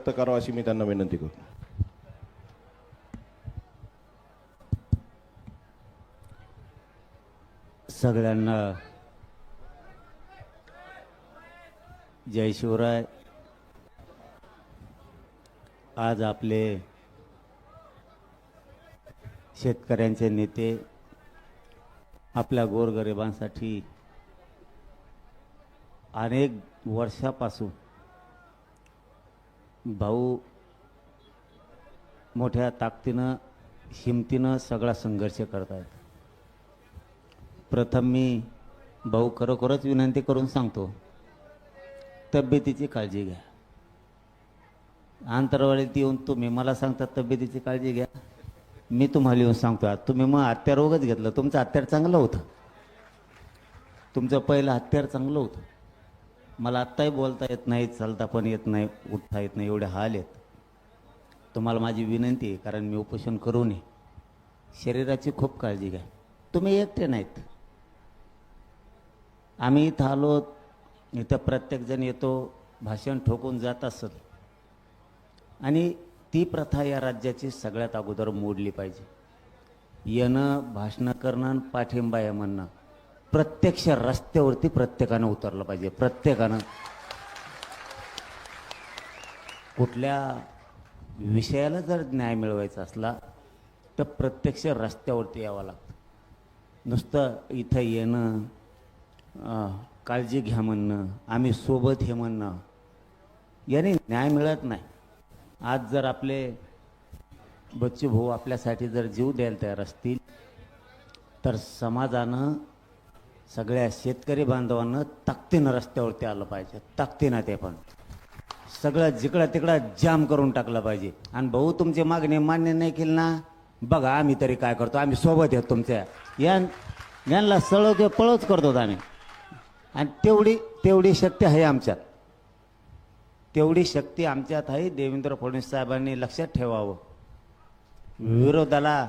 व्यक्त करावं अशी मी त्यांना विनंती करतो. सगळ्यांना जय शिवराय. आज आपले शेतकऱ्यांचे नेते आपल्या गोरगरिबांसाठी अनेक वर्षापासून भाऊ मोठ्या ताकदीनं हिमतीनं सगळा संघर्ष करत आहेत प्रथम मी भाऊ खरोखरच विनंती करून सांगतो तब्येतीची काळजी घ्या. अंतरवाळीत येऊन तुम्ही मला सांगता तब्येतीची काळजी घ्या. मी तुम्हाला येऊन सांगतो तुम्ही मग हत्यार रोगच घेतलं. तुमचं हत्यार चांगलं होतं. तुमचं पहिलं हत्यार चांगलं होतं. मला आत्ताही बोलता येत नाही चालता पण येत नाही उठता येत नाही एवढे हाल आहेत. तुम्हाला माझी विनंती आहे कारण मी उपोषण करू नये. शरीराची खूप काळजी घ्या. तुम्ही एकटे नाहीत. आम्ही इथं आलो इथं प्रत्येकजण येतो भाषण ठोकून जात असत आणि ती प्रथा या राज्याची सगळ्यात अगोदर मोडली पाहिजे. येणं भाषणं करणं आणि पाठिंबा आहे म्हणणं. प्रत्यक्ष रस्त्यावरती प्रत्येकानं उतरलं पाहिजे. प्रत्येकानं. कुठल्या विषयाला जर न्याय मिळवायचा असला तर प्रत्यक्ष रस्त्यावरती यावं लागतं. नुसतं इथं येणं काळजी घ्या म्हणणं आम्ही सोबत हे म्हणणं याने न्याय मिळत नाही. आज जर आपले बच्चू भाऊ आपल्यासाठी जर जीव द्यायला तयार असतील तर समाजानं सगळ्या शेतकरी बांधवांना ताकदीनं रस्त्यावरती आलं पाहिजे. ताकदीनं ते पण. सगळं जिकडं तिकडं जाम करून टाकलं पाहिजे. आणि भाऊ तुमची मागणी मान्य नाही केली ना? बघा आम्ही तरी काय करतो? आम्ही सोबत येतो तुमच्या. या यांना सळो किंवा पळोच करतो आम्ही. आणि तेवढी तेवढी शक्ती आहे आमच्यात. तेवढी शक्ती आमच्यात आहे. देवेंद्र फडणवीस साहेबांनी लक्षात ठेवावं. विरोधाला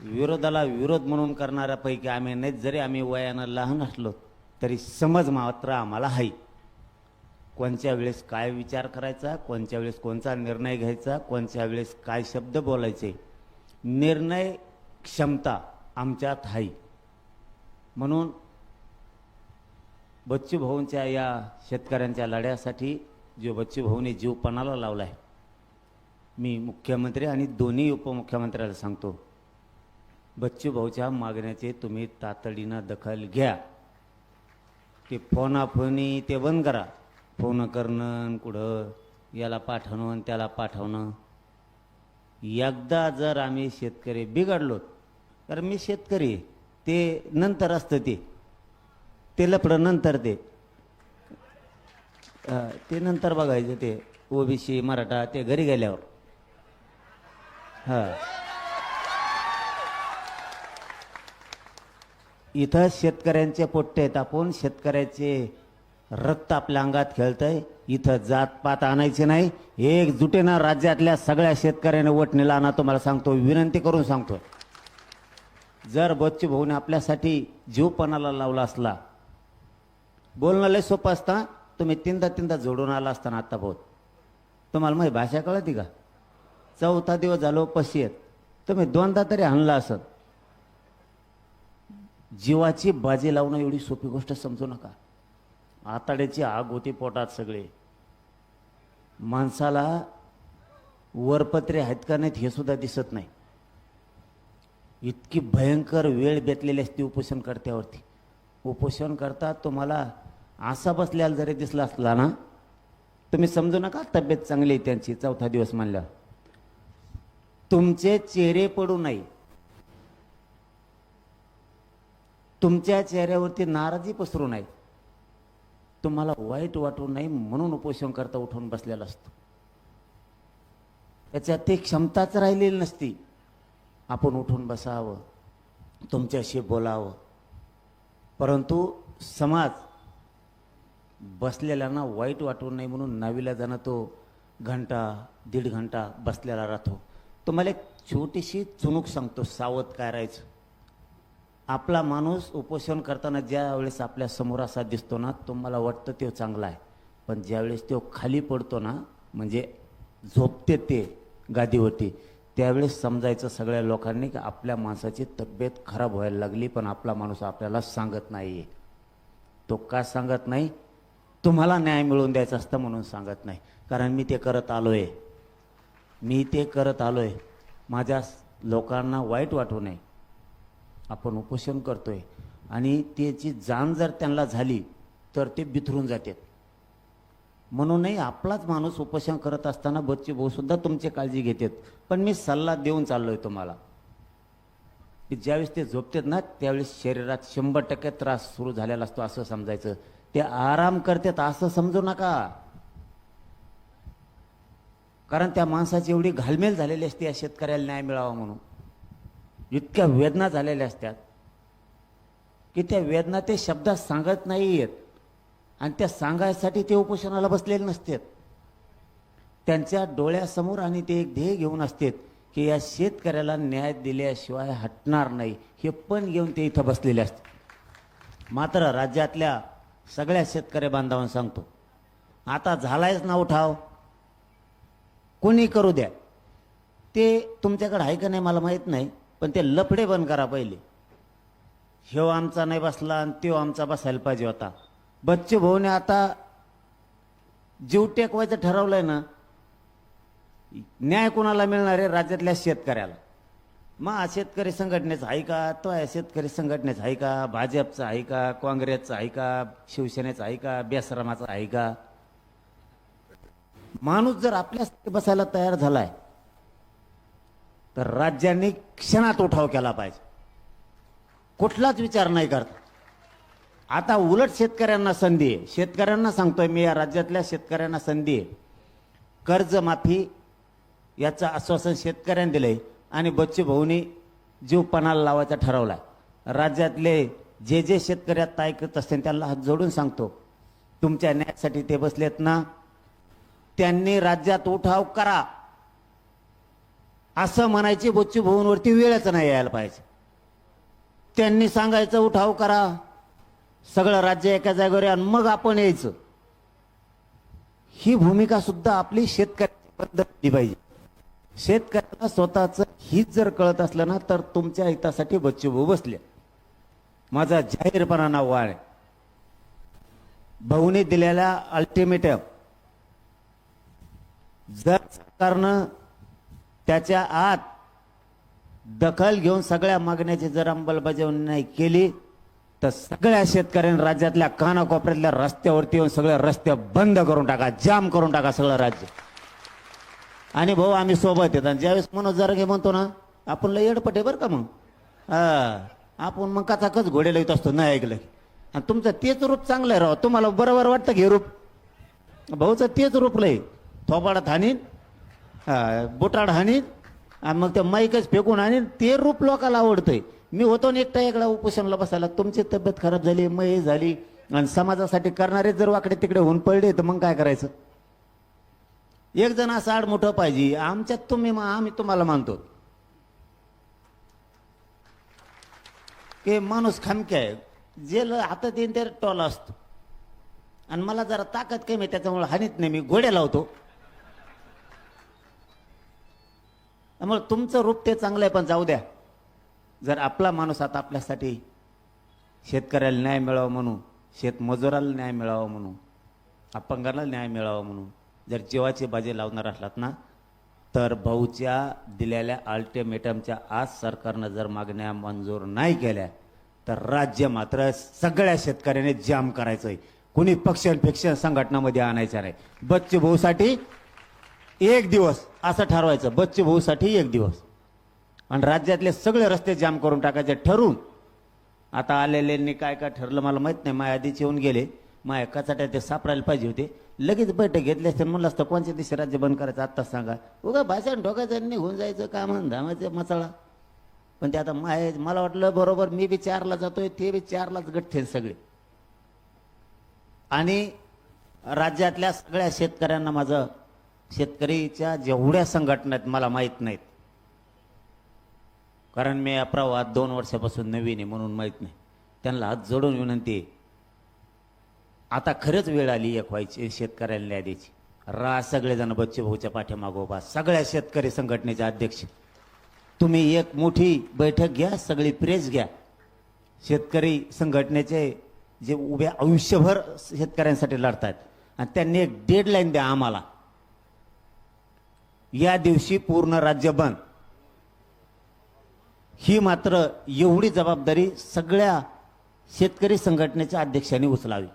विरोधाला विरोध म्हणून करणाऱ्यापैकी आम्ही नाही जरी आम्ही वयानं लहान असलो तरी समज मात्र आम्हाला आहे कोणत्या वेळेस काय विचार करायचा कोणत्या वेळेस कोणता निर्णय घ्यायचा कोणत्या वेळेस काय शब्द बोलायचे निर्णय क्षमता आमच्यात आहे म्हणून बच्चू भाऊंच्या या शेतकऱ्यांच्या लढ्यासाठी जो बच्चू भाऊने जीव पणाला लावला आहे मी मुख्यमंत्री आणि दोन्ही उपमुख्यमंत्र्याला सांगतो बच्चू भाऊच्या मागण्याचे तुम्ही तातडीनं दखल घ्या. ते फोनाफोनी ते बंद करा. फोन करणं आणि कुठं याला पाठवणं आणि त्याला पाठवणं. एकदा जर आम्ही शेतकरी बिघडलो तर मी शेतकरी ते नंतर असतं ते. ते लपडं नंतर ते. ते नंतर बघायचं ते. ओबीसी मराठा ते घरी गेल्यावर. हां. इथं शेतकऱ्यांचे पोट्टे आहेत. शेतकऱ्याचे रक्त आपल्या अंगात खेळतंय. इथं जातपात आणायचे नाही. एकजुटीनं राज्यातल्या सगळ्या शेतकऱ्याने वटणीला आणा तुम्हाला सांगतो. विनंती करून सांगतो. जर बच्चू भाऊने आपल्यासाठी जीवपणाला लावला असला बोलणं लय सोपं असता. तुम्ही तीनदा तीनदा जोडून आला असताना आत्ता भाऊ तुम्हाला माझी भाषा कळती का? चौथा दिवस झालो पशी आहेत. तुम्ही दोनदा तरी आणला असत. जीवाची बाजी लावणं एवढी सोपी गोष्ट समजू नका. आताड्याची आग होती पोटात सगळे. माणसाला वरपत्रे आहेत का नाहीत हे सुद्धा दिसत नाही. इतकी भयंकर वेळ बेतलेली असते उपोषण करत्यावरती. उपोषण करता तुम्हाला असा बसल्याला जरी दिसला असला ना तुम्ही समजू नका तब्येत चांगली आहे त्यांची चौथा दिवस मानल्या तुमचे चेहरे पडू नये. तुमच्या चेहऱ्यावरती नाराजी पसरू नये. तुम्हाला वाईट वाटू नये म्हणून उपोषण करता उठून बसलेला असतो. त्याच्यात ती क्षमताच राहिलेली नसती. आपण उठून बसावं तुमच्याशी बोलावं. परंतु समाज बसलेल्यांना वाईट वाटू नये म्हणून नावीला जाणं तो घंटा दीड घंटा बसलेला राहतो. तुम्हाला एक छोटीशी चुणूक सांगतो सावध काय राहायचं. आपला माणूस उपोषण करताना ज्या वेळेस आपल्यासमोर असा दिसतो ना तुम्हाला वाटतं तो चांगला आहे. पण ज्यावेळेस तो खाली पडतो ना म्हणजे झोपते ते गादीवरती त्यावेळेस समजायचं सगळ्या लोकांनी की आपल्या माणसाची तब्येत खराब व्हायला लागली पण आपला माणूस आपल्याला सांगत नाही तो का सांगत नाही? तुम्हाला न्याय मिळवून द्यायचा असतं म्हणून सांगत नाही. कारण मी ते करत आलो आहे मी ते करत आलो आहे माझ्या लोकांना वाईट वाटू नये. आपण उपोषण करतोय. आणि त्याची जाण जर त्यांना झाली तर ते बिथरून जातात. म्हणूनही आपलाच माणूस उपोषण करत असताना बच्चे भाऊ सुद्धा तुमची काळजी घेतात. पण मी सल्ला देऊन चाललोय तुम्हाला. की ज्यावेळेस ते झोपतात ना त्यावेळेस शरीरात शंभर टक्के त्रास सुरू झालेला असतो असं समजायचं. ते आराम करतात असं समजू नका. कारण त्या माणसाची एवढी घालमेल झालेली असते या शेतकऱ्याला न्याय मिळावा म्हणून. इतक्या वेदना झालेल्या असतात की त्या वेदना ते शब्दात सांगत नाही आहेत आणि त्या सांगायसाठी ते उपोषणाला बसलेले नसतात. त्यांच्या डोळ्यासमोर आणि ते एक ध्येय घेऊन असतात की या शेतकऱ्याला न्याय दिल्याशिवाय हटणार नाही. हे पण घेऊन ते इथं बसलेले असतात. मात्र राज्यातल्या सगळ्या शेतकरी बांधवांना सांगतो आता झालायच ना उठाव. कोणी करू द्या. ते तुमच्याकडे आहे का नाही मला माहीत नाही. पण ते लफडे बंद करा पहिले. ह्यो आमचा नाही बसला आणि त्यो आमचा बसायला पाहिजे होता. बच्चू भाऊने आता जीव टेकवायचं ठरवलंय ना न्याय कोणाला मिळणार आहे? राज्यातल्या शेतकऱ्याला. मग शेतकरी संघटनेचा आहे का? तो आहे शेतकरी संघटनेचा आहे का? भाजपचा आहे का? काँग्रेसचा आहे का? शिवसेनेचा आहे का? बेसरामाचा आहे का? माणूस जर आपल्यासाठी बसायला तयार झालाय तर राज्यांनी क्षणात उठाव केला पाहिजे. कुठलाच विचार नाही करत. आता उलट शेतकऱ्यांना संधी आहे. शेतकऱ्यांना सांगतोय मी या राज्यातल्या शेतकऱ्यांना संधी आहे. कर्जमाफी याचं आश्वासन शेतकऱ्यांनी दिलंय आणि बच्चू भाऊनी जीव पणाला लावायचा ठरवलाय. राज्यातले जे जे शेतकरी आता ऐकत असतील त्यांना हात जोडून सांगतो. तुमच्या न्यायासाठी ते बसलेत ना. त्यांनी राज्यात उठाव करा. असं म्हणायची बच्चू भाऊंवरती वेळच नाही यायला पाहिजे. त्यांनी सांगायचं उठाव करा. सगळं राज्य एका जागेवर आणि मग आपण यायचं. ही भूमिका सुद्धा आपली शेतकऱ्याची बंद पाहिजे. शेतकऱ्याला स्वतःच हित जर कळत असलं ना तर तुमच्या हितासाठी बच्चू भाऊ बसले. माझा जाहीरपणा नाव आहे भाऊने दिलेल्या अल्टिमेटम जर सरकारनं त्याच्या आत दखल घेऊन सगळ्या मागण्याची जर अंमलबजावणी नाही केली तर सगळ्या शेतकऱ्यांनी राज्यातल्या कानाकोपऱ्यातल्या रस्त्यावरती येऊन सगळे रस्ते बंद करून टाका जाम करून टाका सगळं राज्य. आणि भाऊ आम्ही सोबत येतो. आणि ज्यावेळेस मनोज जरगे म्हणतो ना आपण लय येडपटे बरं का मग? हा आपण मग कचाकच घोडे लावत असतो. नाही ऐकलं. आणि तुमचं तेच रूप चांगलं आहे राव. तुम्हाला बरोबर वाटतं की रूप? भाऊचं तेच रूप लय. थोपाडा थानीन बुटाड हाणीन आणि मग त्या माईकच फेकून आणीन ते रूप लोकाला आवडतंय. मी होतो ना एकटा एकडा उपोषणाला बसायला तुमची तब्येत खराब झाली मय झाली आणि समाजासाठी करणारे जर वाकडे तिकडे होऊन पडले तर मग काय करायचं? एक जण असं आड मोठं पाहिजे आमच्यात तुम्ही आम्ही तुम्हाला मानतो. की माणूस खामके आहे. जे ल- हातात येईन ते टॉल असतो. आणि मला जरा ताकद कमी त्याच्यामुळे हानीत नाही मी घोड्या लावतो. त्यामुळे तुमचं रूप ते चांगलं आहे पण जाऊ द्या. जर आपला माणूस आता आपल्यासाठी शेतकऱ्याला न्याय मिळावा म्हणून शेतमजुराला न्याय मिळावा म्हणून अपंगाला न्याय मिळावा म्हणून जर जीवाची बाजी लावणार असलात ना तर भाऊच्या दिलेल्या अल्टिमेटमच्या आज सरकारनं जर मागण्या मंजूर नाही केल्या तर राज्य मात्र सगळ्या शेतकऱ्याने जाम करायचंय. कुणी पक्ष संघटनामध्ये आणायचं नाही. बच्चू भाऊसाठी एक दिवस असं ठरवायचं. बच्चू भाऊसाठी एक दिवस. आणि राज्यातले सगळे रस्ते जाम करून टाकायचे. ठरून. आता आलेल्यांनी काय काय ठरलं मला माहीत नाही. माझ्या आधीच येऊन गेले. माझ्या कचाट्या ते सापडायला पाहिजे होते. लगेच बैठक घेतली असते. म्हणलं असतं कोणत्या दिवशी राज्य बंद करायचं आत्ताच सांगा. उगा भाषण ठोकायचं निघून जायचं काम धामायचं मसाळा पण ते आता माय मला वाटलं बरोबर मी बी चारला जातोय ते बी चारलाच गठ्ठे सगळे. आणि राज्यातल्या सगळ्या शेतकऱ्यांना माझं शेतकरीच्या जेवढ्या संघटना आहेत मला माहीत नाहीत. कारण मी या प्रवाहात दोन वर्षापासून नवीन आहे म्हणून माहीत नाही. त्यांना हात जोडून विनंती आहे. आता खरंच वेळ आली एक व्हायची शेतकऱ्याला न्याय द्यायची. रा सगळेजण बच्चे भाऊच्या पाठीमागो बा सगळ्या शेतकरी संघटनेचे अध्यक्ष. तुम्ही एक मोठी बैठक घ्या सगळी प्रेस घ्या. शेतकरी संघटनेचे जे उभे आयुष्यभर शेतकऱ्यांसाठी लढतात आणि त्यांनी एक डेडलाईन द्या आम्हाला. या दिवशी पूर्ण राज्य बंद. ही मात्र एवढी जबाबदारी सगळ्या शेतकरी संघटनेच्या अध्यक्षांनी उचलावी.